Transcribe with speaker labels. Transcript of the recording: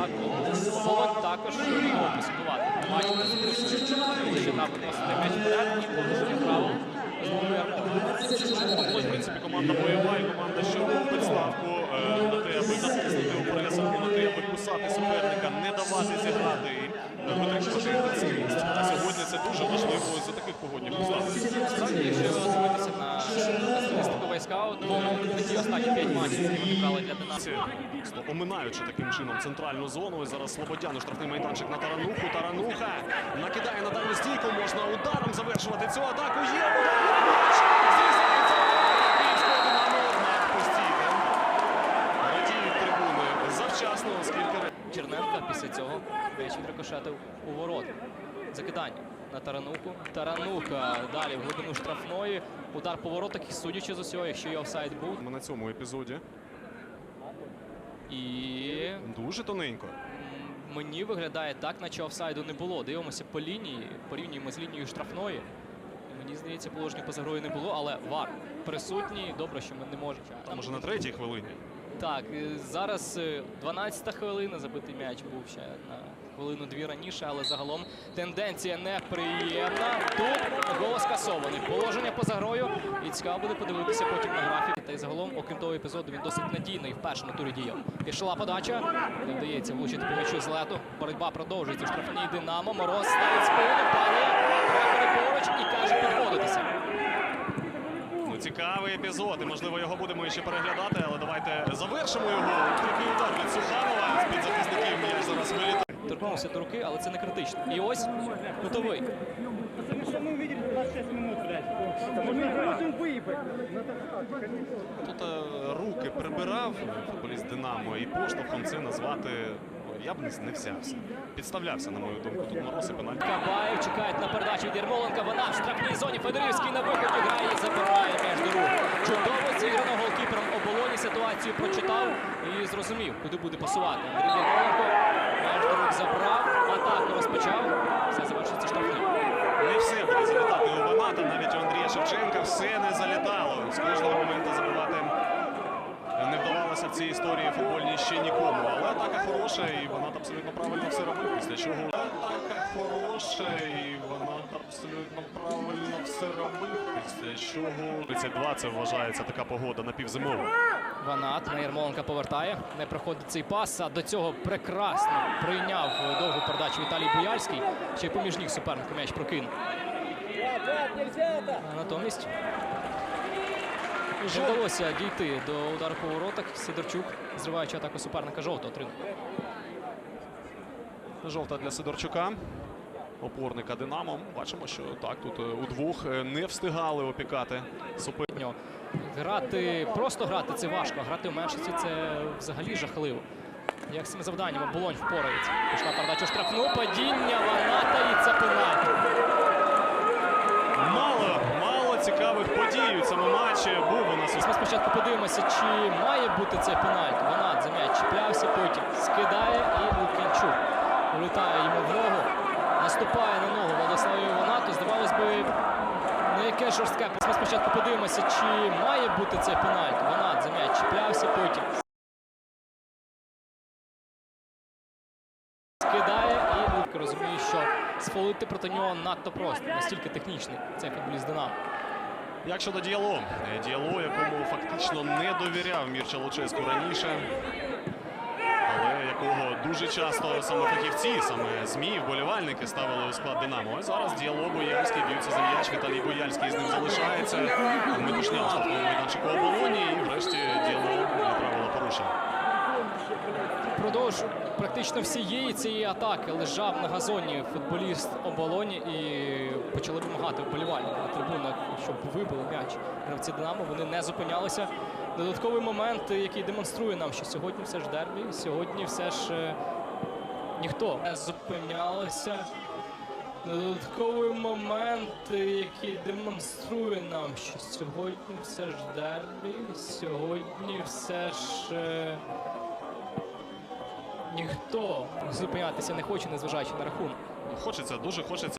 Speaker 1: так, Оболонь також поспівати. Бачите, запрошує, що напад м'яч вперед і порушує право Ярмоленко.
Speaker 2: В принципі, команда бойова і команда, що робить ставку е, на те, аби натиснути у пресингу, на те, аби кусати суперника, не давати зіграти і витримувати інтенсивність. Сьогодні це дуже важливо за таких погодних умов.
Speaker 1: Справді, якщо дивитися на військаут, то останні 5 матчів, які вони брали для Динамо,
Speaker 2: оминаючи таким чином центральну зону. Ось зараз Слободян у штрафний майданчик на Тарануху. Тарануха накидає на дальню стійку. Можна ударом завершувати цю атаку. Є. Радіють трибуни завчасно, оскільки
Speaker 1: Черненка після цього м'яч відрикошетив у ворот. Закидання на Тарануху. Тарануха далі в глибину штрафної. Удар по воротах, і судячи з усього, якщо і офсайд був.
Speaker 2: ми на цьому епізоді
Speaker 1: І
Speaker 2: дуже тоненько.
Speaker 1: мені виглядає так, наче офсайду не було. Дивимося по лінії, порівнюємо з лінією штрафної. Мені здається, положення поза грою не було, але вар присутній. Добре, що ми не можемо.
Speaker 2: А може на третій хвилині.
Speaker 1: Так, е, зараз 12-та хвилина, забитий м'яч був ще на хвилину-дві раніше, але загалом тенденція неприємна. Тут гол скасований. Положення поза грою. І цікаво буде подивитися потім на графік. Та й загалом, окрім того епізоду, він досить надійний в першому турі діяв. Пішла подача. Не вдається влучити по м'ячу з лету. Боротьба продовжується в штрафній Динамо. Мороз ставить спину, падає. Поруч і каже підводитися.
Speaker 2: Ну, цікавий епізод, і можливо його будемо ще переглядати, але давайте завершимо його. Такий удар від Суханова з під захисників зараз вилітає
Speaker 1: Торкнувся до руки, але це не критично. І ось кутовий.
Speaker 3: Потому что мы увидели 26 минут, блядь. Мы можем выебать.
Speaker 2: Тут е, руки прибирав футболіст Динамо і поштовхом це назвати ну, я б не, не взявся. Підставлявся, на мою думку, тут мороз і пенальті.
Speaker 1: Кабаєв чекають на передачу від Ярмоленка. Вона в штрафній зоні. Федорівський на виході грає і забирає м'яч до рук. Чудово зіграно голкіпером оболоні. Ситуацію прочитав і зрозумів, куди буде пасувати. Розпочав. Все завершиться штрафним.
Speaker 2: Не все буде залітати у Ваната, навіть у Андрія Шевченка все не залітало. З кожного моменту забивати не вдавалося в цій історії футбольній ще нікому. Але атака хороша, і Ванат абсолютно правильно все робив. Після чого атака хороша, і Ванат абсолютно правильно все робив. Після чого 32 це вважається така погода напівзимова.
Speaker 1: Ванат на Ярмоленка повертає. Не проходить цей пас. А до цього прекрасно прийняв довгу передачу Віталій Буяльський. Ще й поміж ніг суперника м'яч прокинув. Натомість вже вдалося дійти до удару по воротах. Сидорчук, зриваючи атаку суперника, жовто отримав.
Speaker 2: Жовта для Сидорчука. Опорника Динамо. Бачимо, що так тут е, удвох е, не встигали опікати суперника.
Speaker 1: Грати, просто грати це важко, а грати в меншості це взагалі жахливо. Як з цим завданням оболонь впорається. Пішла передача штрафну, падіння, Ваната і це пенальті.
Speaker 2: Мало, мало цікавих подій у цьому матчі. Був у нас
Speaker 1: Ми спочатку подивимося, чи має бути цей пенальті. Ванат за м'яч чіплявся, потім скидає і Лук'янчук влітає йому в ногу. Наступає на ногу яке жорстке. Ми спочатку подивимося, чи має бути цей пенальті. Ванат за чіплявся, потім скидає і Лук розуміє, що сфолити проти нього надто просто, настільки технічний цей футболіст Динамо.
Speaker 2: Як щодо діалу? Е, Діалу, якому фактично не довіряв Мірча Луческу раніше. Але якого дуже часто саме фахівці, саме ЗМІ, вболівальники ставили у склад Динамо. А зараз діалог Бояльський б'ються за м'яч. Віталій Бояльський з ним залишається. Метушня у штрафному майданчику оболоні. І врешті діалог правила порушення.
Speaker 1: Впродовж практично всієї цієї атаки лежав на газоні футболіст оболоні і почали вимагати вболівальники на трибунах, щоб вибили м'яч. Гравці Динамо вони не зупинялися. Додатковий момент, який демонструє нам, що сьогодні все ж дербі, сьогодні все ж е, ніхто не зупинялося. Додатковий момент, який демонструє нам, що сьогодні все ж дербі, сьогодні все ж. Ніхто зупинятися не хоче, незважаючи на рахунок.
Speaker 2: Хочеться, дуже хочеться.